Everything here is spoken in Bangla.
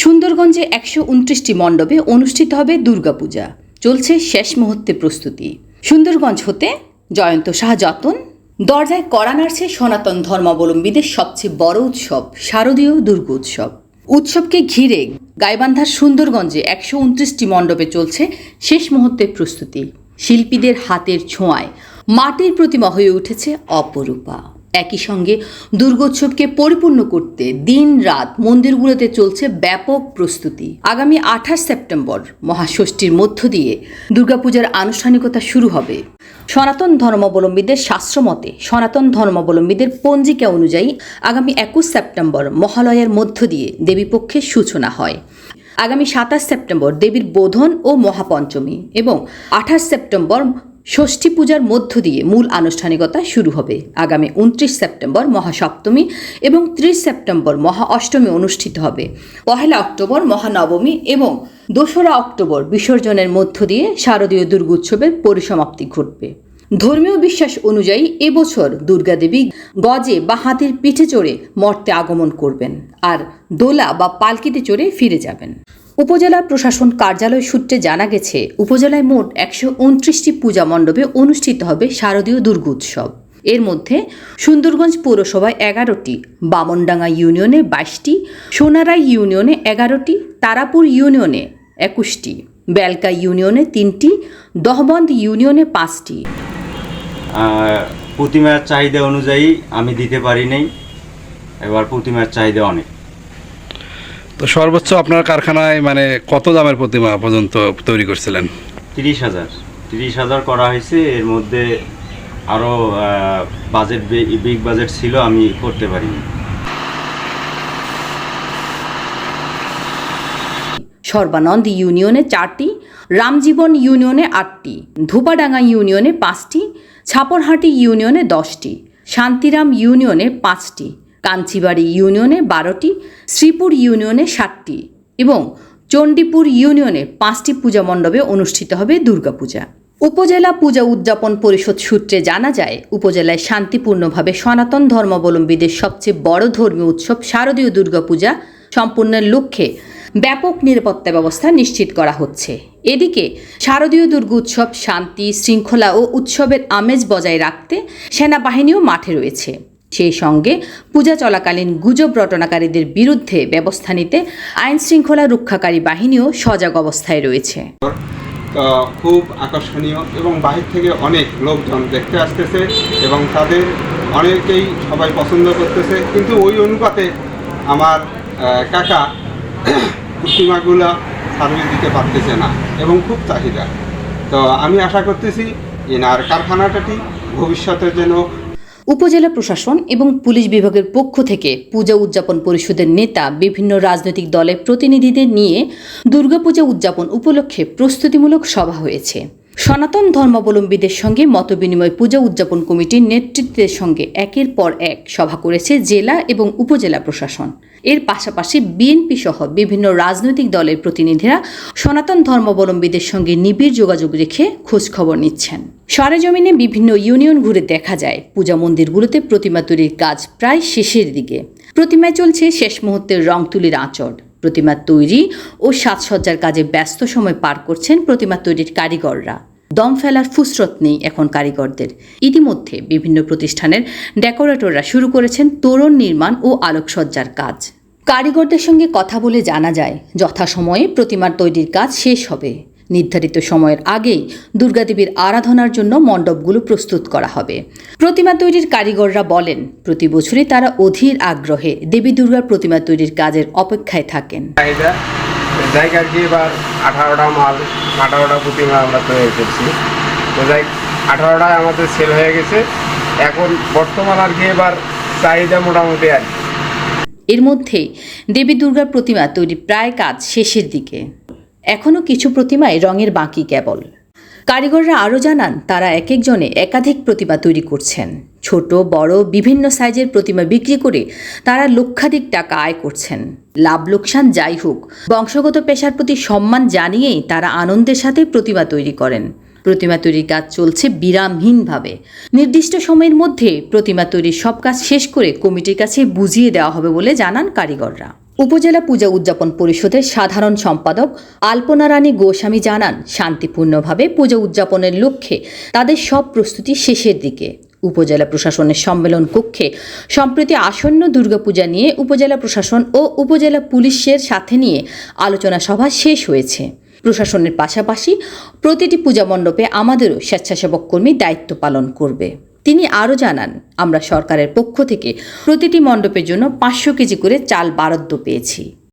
সুন্দরগঞ্জে একশো উনত্রিশটি মণ্ডপে অনুষ্ঠিত হবে দুর্গাপূজা। চলছে শেষ মুহূর্তে প্রস্তুতি। সুন্দরগঞ্জ হতে জয়ন্ত শাহ যতন। দরজায় কড়া নাড়ছে সনাতন ধর্মাবলম্বীদের সবচেয়ে বড় উৎসব, শারদীয় দুর্গোৎসব উৎসবকে ঘিরে গাইবান্ধার সুন্দরগঞ্জে একশো উনত্রিশটি মণ্ডপে চলছে শেষ মুহূর্তের প্রস্তুতি। শিল্পীদের হাতের ছোঁয়ায় মাটির প্রতিমা হয়ে উঠেছে অপরূপা। একই সঙ্গে দুর্গোৎসবকে পরিপূর্ণ করতে দিন রাত মন্দিরগুলোতে চলছে ব্যাপক প্রস্তুতি। আগামী আঠাশ সেপ্টেম্বর মহাষষ্ঠীর মধ্য দিয়ে দুর্গাপূজার আনুষ্ঠানিকতা শুরু হবে। সনাতন ধর্মাবলম্বীদের শাস্ত্রমতে সনাতন ধর্মাবলম্বীদের পঞ্জিকা অনুযায়ী আগামী একুশ সেপ্টেম্বর মহালয়ের মধ্য দিয়ে দেবীপক্ষের সূচনা হয়। আগামী সাতাশ সেপ্টেম্বর দেবীর বোধন ও মহাপঞ্চমী এবং আঠাশ সেপ্টেম্বর ষষ্ঠী পূজার মধ্য দিয়ে মূল আনুষ্ঠানিকতা শুরু হবে। আগামী উনত্রিশ সেপ্টেম্বর মহাসপ্তমী এবং ত্রিশ সেপ্টেম্বর মহা অষ্টমী অনুষ্ঠিত হবে। পহেলা অক্টোবর মহানবমী এবং দোসরা অক্টোবর বিসর্জনের মধ্য দিয়ে শারদীয় দুর্গোৎসবের পরিসমাপ্তি ঘটবে। ধর্মীয় বিশ্বাস অনুযায়ী এবছর দুর্গাদেবী গজে বা হাতির পিঠে চড়ে মর্তে আগমন করবেন আর দোলা বা পালকিতে চড়ে ফিরে যাবেন। উপজেলা প্রশাসন কার্যালয় সূত্রে জানা গেছে, উপজেলায় মোট একশো উনত্রিশটি পূজা মণ্ডপে অনুষ্ঠিত হবে শারদীয় দুর্গোৎসব এর মধ্যে সুন্দরগঞ্জ পৌরসভায় এগারোটি, বামনডাঙ্গা ইউনিয়নে বাইশটি, সোনারাই ইউনিয়নে এগারোটি, তারাপুর ইউনিয়নে একুশটি, বেলকা ইউনিয়নে তিনটি, দহবন্দ ইউনিয়নে পাঁচটি। প্রতিমার চাহিদা অনুযায়ী আমি দিতে পারি নাই, এবার প্রতিমার চাহিদা অনেক। তো সর্বোচ্চ আপনার কারখানায় মানে কত দামের প্রতিমা পর্যন্ত তৈরি করছিলেন? তিরিশ হাজার। তিরিশ হাজার করা হয়েছে। এর মধ্যে আরও বাজেট বিগ বাজেট ছিল আমি করতে পারিনি। সর্বানন্দ ইউনিয়নে চারটি রামজীবন ইউনিয়নে আটটি ধূপাডাঙ্গা ইউনিয়নে পাঁচটি ছাপরহাটি ইউনিয়নে দশটি শান্তিরাম ইউনিয়নে পাঁচটি। কাঞ্চিবাড়ি ইউনিয়নে বারোটি, শ্রীপুর ইউনিয়নে সাতটি এবং চণ্ডীপুর ইউনিয়নে পাঁচটি পূজা মণ্ডপে অনুষ্ঠিত হবে দুর্গাপূজা। উপজেলা পূজা উদযাপন পরিষদ সূত্রে জানা যায়, উপজেলায় শান্তিপূর্ণভাবে সনাতন ধর্মাবলম্বীদের সবচেয়ে বড় ধর্মীয় উৎসব শারদীয় দুর্গাপূজা। সম্পূর্ণের লক্ষ্যে ব্যাপক নিরাপত্তা ব্যবস্থা নিশ্চিত করা হচ্ছে। এদিকে শারদীয় দুর্গ উৎসব শান্তি, শৃঙ্খলা ও উৎসবের আমেজ বজায় রাখতে সেনাবাহিনীও মাঠে রয়েছে। সেই সঙ্গে পূজা চলাকালীন গুজব রটনাকারীদের বিরুদ্ধে ব্যবস্থা নিতে আইন শৃঙ্খলা রক্ষাকারী বাহিনীও সজাগ অবস্থায় রয়েছে। খুব আকর্ষণীয় এবং বাহির থেকে অনেক লোকজন দেখতে আসতেছে এবং তাদের অনেকেই সবাই পছন্দ করতেছে। কিন্তু ওই অনুপাতে আমার কাকা প্রতিমাগুলো সার্ভিস দিতে পারতেছে না এবং খুব চাহিদা। তো আমি আশা করতেছি এনার কারখানাটাটি ভবিষ্যতের জন্য উপজেলা প্রশাসন এবং পুলিশ বিভাগের পক্ষ থেকে পূজা উদযাপন পরিষদের নেতা বিভিন্ন রাজনৈতিক দলের প্রতিনিধিদের নিয়ে দুর্গাপূজা উদযাপন উপলক্ষে প্রস্তুতিমূলক সভা হয়েছে। সনাতন ধর্মাবলম্বীদের সঙ্গে মতবিনিময় পূজা উদযাপন কমিটির নেতৃত্বের সঙ্গে একের পর এক সভা করেছে জেলা এবং উপজেলা প্রশাসন। এর পাশাপাশি বিএনপি সহ বিভিন্ন রাজনৈতিক দলের প্রতিনিধিরা সনাতন ধর্মাবলম্বীদের সঙ্গে নিবিড় যোগাযোগ রেখে খোঁজখবর নিচ্ছেন। সরেজমিনে বিভিন্ন ইউনিয়ন ঘুরে দেখা যায়, পূজা মন্দিরগুলোতে প্রতিমা তৈরির কাজ প্রায় শেষের দিকে। প্রতিমায় চলছে শেষ মুহূর্তের রং তুলির আঁচড়। প্রতিমা তৈরি ও সাজসজ্জার কাজে ব্যস্ত সময় পার করছেন প্রতিমা তৈরির কারিগররা। দম ফেলার ফুসরত নেই এখন কারিগরদের। ইতিমধ্যে বিভিন্ন প্রতিষ্ঠানের ডেকোরেটররা শুরু করেছেন তোরণ নির্মাণ ও আলোকসজ্জার কাজ। কারিগরদের সঙ্গে কথা বলে জানা যায়, যথাসময়ে প্রতিমার তৈরির কাজ শেষ হবে। নির্ধারিত সময়ের আগেই দুর্গাদেবীর আরাধনার জন্য মণ্ডপগুলো প্রস্তুত করা হবে। প্রতিমা তৈরির কারিগররা বলেন, প্রতি বছরই তারা অধীর আগ্রহে দেবী দুর্গার প্রতিমা তৈরির কাজের অপেক্ষায় থাকেন। জায়গার কি এবার আঠারোটা মাল, আঠারোটা প্রতিমা আমরা তৈরি করছি। তো যাই, আঠারোটায় আমাদের সেল হয়ে গেছে। এখন বর্তমান আর কি এবার চাহিদা মোটামুটি আর। এর মধ্যে দেবী দুর্গার প্রতিমা তৈরি প্রায় কাজ শেষের দিকে। এখনও কিছু প্রতিমায় রঙের বাকি কেবল। কারিগররা আরও জানান, তারা এক একজনে একাধিক প্রতিমা তৈরি করছেন। ছোট, বড়, বিভিন্ন সাইজের প্রতিমা বিক্রি করে তারা লক্ষাধিক টাকা আয় করছেন। লাভ লোকসান যাই হোক, বংশগত পেশার প্রতি সম্মান জানিয়েই তারা আনন্দের সাথে প্রতিমা তৈরি করেন। প্রতিমা তৈরির কাজ চলছে বিরামহীনভাবে। নির্দিষ্ট সময়ের মধ্যে প্রতিমা তৈরির সব কাজ শেষ করে কমিটির কাছে বুঝিয়ে দেওয়া হবে বলে জানান কারিগররা। উপজেলা পূজা উদযাপন পরিষদের সাধারণ সম্পাদক আলপনা রানী গোস্বামী জানান, শান্তিপূর্ণভাবে পূজা উদযাপনের লক্ষ্যে তাদের সব প্রস্তুতি শেষের দিকে। উপজেলা প্রশাসনের সম্মেলন কক্ষে সম্প্রতি আসন্ন দুর্গাপূজা নিয়ে উপজেলা প্রশাসন ও উপজেলা পুলিশের সাথে নিয়ে আলোচনা সভা শেষ হয়েছে। প্রশাসনের পাশাপাশি প্রতিটি পূজা মণ্ডপে আমাদেরও স্বেচ্ছাসেবক কর্মী দায়িত্ব পালন করবে। তিনি আরও জানান, আমরা সরকারের পক্ষ থেকে প্রতিটি মণ্ডপের জন্য পাঁচশো কেজি করে চাল বরাদ্দ পেয়েছি।